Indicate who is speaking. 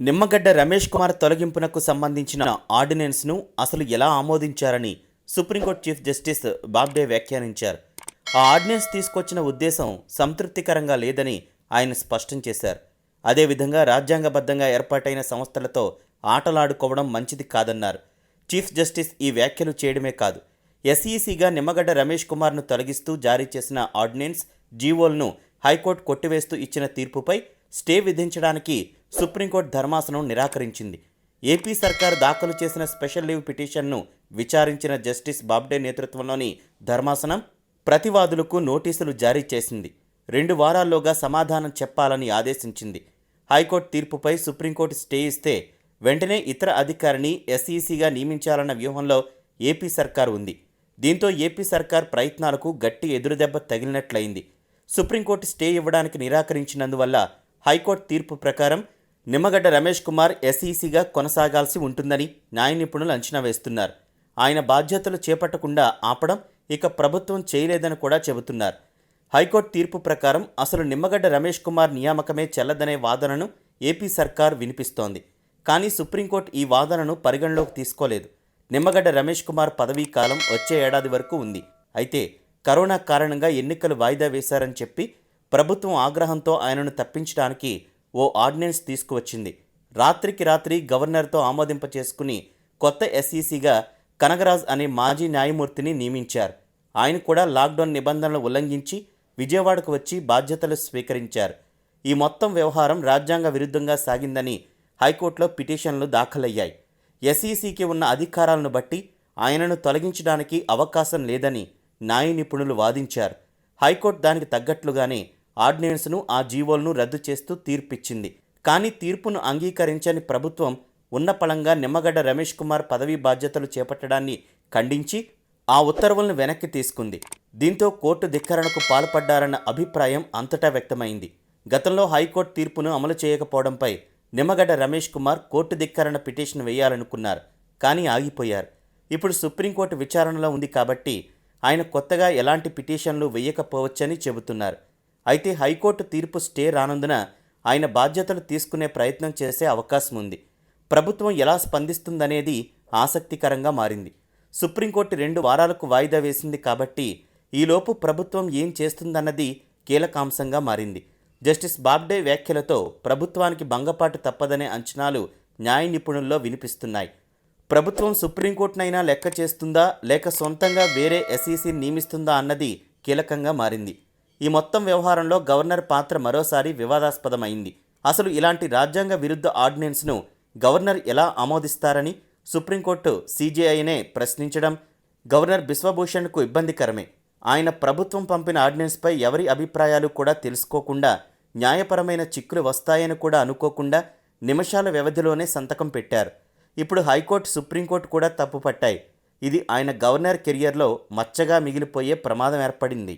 Speaker 1: నిమ్మగడ్డ రమేష్ కుమార్ తొలగింపునకు సంబంధించిన ఆర్డినెన్స్ను అసలు ఎలా ఆమోదించారని supreme court chief justice Bobde వ్యాఖ్యానించారు. ఆ ఆర్డినెన్స్ తీసుకొచ్చిన ఉద్దేశం సంతృప్తికరంగా లేదని ఆయన స్పష్టం చేశారు. అదేవిధంగా రాజ్యాంగబద్ధంగా ఏర్పాటైన సంస్థలతో ఆటలాడుకోవడం మంచిది కాదన్నారు. చీఫ్ జస్టిస్ ఈ వ్యాఖ్యలు చేయడమే కాదు. ఎస్ఈసిగా నిమ్మగడ్డ రమేష్ కుమార్ను తొలగిస్తూ జారీ చేసిన ఆర్డినెన్స్ జీవోలను హైకోర్టు కొట్టివేస్తూ ఇచ్చిన తీర్పుపై స్టే విధించడానికి సుప్రీంకోర్టు ధర్మాసనం నిరాకరించింది. ఏపీ సర్కార్ దాఖలు చేసిన స్పెషల్ లీవ్ పిటిషన్ను విచారించిన జస్టిస్ బాబ్డే నేతృత్వంలోని ధర్మాసనం ప్రతివాదులకు నోటీసులు జారీ చేసింది. రెండు వారాల్లోగా సమాధానం చెప్పాలని ఆదేశించింది. హైకోర్టు తీర్పుపై సుప్రీంకోర్టు స్టే ఇస్తే వెంటనే ఇతర అధికారిని ఎస్ఈసిగా నియమించాలన్న వ్యూహంలో ఏపీ సర్కార్ ఉంది. దీంతో ఏపీ సర్కార్ ప్రయత్నాలకు గట్టి ఎదురుదెబ్బ తగిలినట్లయింది. సుప్రీంకోర్టు స్టే ఇవ్వడానికి నిరాకరించినందువల్ల హైకోర్టు తీర్పు ప్రకారం నిమ్మగడ్డ రమేష్ కుమార్ ఎస్ఈసీగా కొనసాగాల్సి ఉంటుందని న్యాయ నిపుణులు అంచనా వేస్తున్నారు. ఆయన బాధ్యతలు చేపట్టకుండా ఆపడం ఇక ప్రభుత్వం చేయలేదని కూడా చెబుతున్నారు. హైకోర్టు తీర్పు ప్రకారం అసలు నిమ్మగడ్డ రమేష్ కుమార్ నియామకమే చెల్లదనే వాదనను ఏపీ సర్కార్ వినిపిస్తోంది. కానీ సుప్రీంకోర్టు ఈ వాదనను పరిగణలోకి తీసుకోలేదు. నిమ్మగడ్డ రమేష్ కుమార్ పదవీ కాలం వచ్చే ఏడాది వరకు ఉంది. అయితే కరోనా కారణంగా ఎన్నికలు వాయిదా వేశారని చెప్పి ప్రభుత్వం ఆగ్రహంతో ఆయనను తప్పించడానికి ఓ ఆర్డినెన్స్ తీసుకువచ్చింది. రాత్రికి రాత్రి గవర్నర్తో ఆమోదింప చేసుకుని కొత్త ఎస్ఈసీగా కనగరాజ్ అనే మాజీ న్యాయమూర్తిని నియమించారు. ఆయన కూడా లాక్డౌన్ నిబంధనలు ఉల్లంఘించి విజయవాడకు వచ్చి బాధ్యతలు స్వీకరించారు. ఈ మొత్తం వ్యవహారం రాజ్యాంగ విరుద్ధంగా సాగిందని హైకోర్టులో పిటిషన్లు దాఖలయ్యాయి. ఎస్ఈసీకి ఉన్న అధికారాలను బట్టి ఆయనను తొలగించడానికి అవకాశం లేదని న్యాయ నిపుణులు వాదించారు. హైకోర్టు దానికి తగ్గట్లుగానే ఆర్డినెన్స్ను ఆ జీవోలను రద్దు చేస్తూ తీర్పిచ్చింది. కానీ తీర్పును అంగీకరించని ప్రభుత్వం ఉన్నపళంగా నిమ్మగడ్డ రమేష్ కుమార్ పదవీ బాధ్యతలు చేపట్టడాన్ని ఖండించి ఆ ఉత్తర్వులను వెనక్కి తీసుకుంది. దీంతో కోర్టు ధిక్కరణకు పాల్పడ్డారన్న అభిప్రాయం అంతటా వ్యక్తమైంది. గతంలో హైకోర్టు తీర్పును అమలు చేయకపోవడంపై నిమ్మగడ్డ రమేష్ కుమార్ కోర్టు ధిక్కరణ పిటిషన్ వేయాలనుకున్నారు కానీ ఆగిపోయారు. ఇప్పుడు సుప్రీంకోర్టు విచారణలో ఉంది కాబట్టి ఆయన కొత్తగా ఎలాంటి పిటిషన్లు వేయకపోవచ్చని చెబుతున్నారు. అయితే హైకోర్టు తీర్పు స్టే రానందున ఆయన బాధ్యతలు తీసుకునే ప్రయత్నం చేసే అవకాశం ఉంది ప్రభుత్వం ఎలా స్పందిస్తుందనేది ఆసక్తికరంగా మారింది. సుప్రీంకోర్టు రెండు వారాలకు వాయిదా వేసింది కాబట్టి ఈలోపు ప్రభుత్వం ఏం చేస్తుందన్నది కీలకాంశంగా మారింది. జస్టిస్ బాబ్డే వ్యాఖ్యలతో ప్రభుత్వానికి భంగపాటు తప్పదనే అంచనాలు న్యాయ నిపుణుల్లో వినిపిస్తున్నాయి. ప్రభుత్వం సుప్రీంకోర్టునైనా లెక్క చేస్తుందా లేక సొంతంగా వేరే ఎస్ఈసీ నియమిస్తుందా అన్నది కీలకంగా మారింది. ఈ మొత్తం వ్యవహారంలో గవర్నర్ పాత్ర మరోసారి వివాదాస్పదమైంది. అసలు ఇలాంటి రాజ్యాంగ విరుద్ధ ఆర్డినెన్స్ను గవర్నర్ ఎలా ఆమోదిస్తారని సుప్రీంకోర్టు సీజేఐనే ప్రశ్నించడం గవర్నర్ బిశ్వభూషణ్కు ఇబ్బందికరమే. ఆయన ప్రభుత్వం పంపిన ఆర్డినెన్స్పై ఎవరి అభిప్రాయాలు కూడా తెలుసుకోకుండా న్యాయపరమైన చిక్కులు వస్తాయని కూడా అనుకోకుండా నిమిషాల వ్యవధిలోనే సంతకం పెట్టారు. ఇప్పుడు హైకోర్టు సుప్రీంకోర్టు కూడా తప్పుపట్టాయి. ఇది ఆయన గవర్నర్ కెరియర్లో మచ్చగా మిగిలిపోయే ప్రమాదం ఏర్పడింది.